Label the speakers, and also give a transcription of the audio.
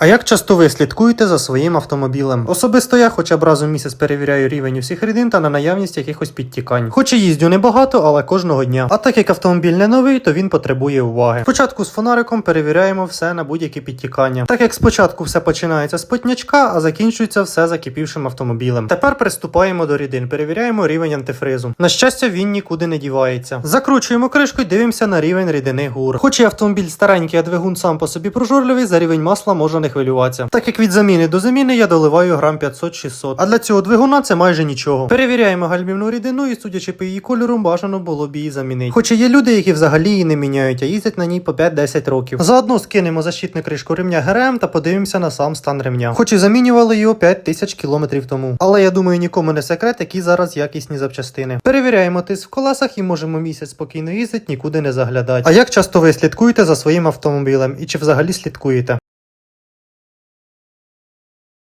Speaker 1: А як часто ви слідкуєте за своїм автомобілем? Особисто я хоча б раз у місяць перевіряю рівень усіх рідин та на наявність якихось підтікань. Хоч і їздю небагато, але кожного дня. А так як автомобіль не новий, то він потребує уваги. Спочатку з фонариком перевіряємо все на будь-які підтікання. Так як спочатку все починається з потнячка, а закінчується все закипівшим автомобілем. Тепер приступаємо до рідин, перевіряємо рівень антифризу. На щастя, він нікуди не дівається. Закручуємо кришку і дивимося на рівень рідини гур. Хоч і автомобіль старенький, а двигун сам по собі прожорливий, за рівень масла можна не хвилюватися. Так як від заміни до заміни я доливаю грам 500-600. А для цього двигуна це майже нічого. Перевіряємо гальмівну рідину і, судячи по її кольору, бажано було б її замінити. Хоча є люди, які взагалі її не міняють, а їздять на ній по 5-10 років. Заодно скинемо защитну кришку ремня ГРМ та подивимося на сам стан ремня. Хоч і замінювали його 5 тисяч кілометрів тому. Але я думаю, нікому не секрет, які зараз якісні запчастини. Перевіряємо тиск в колесах і можемо місяць спокійно їздити, нікуди не заглядати. А як часто ви слідкуєте за своїм автомобілем і чи взагалі слідкуєте?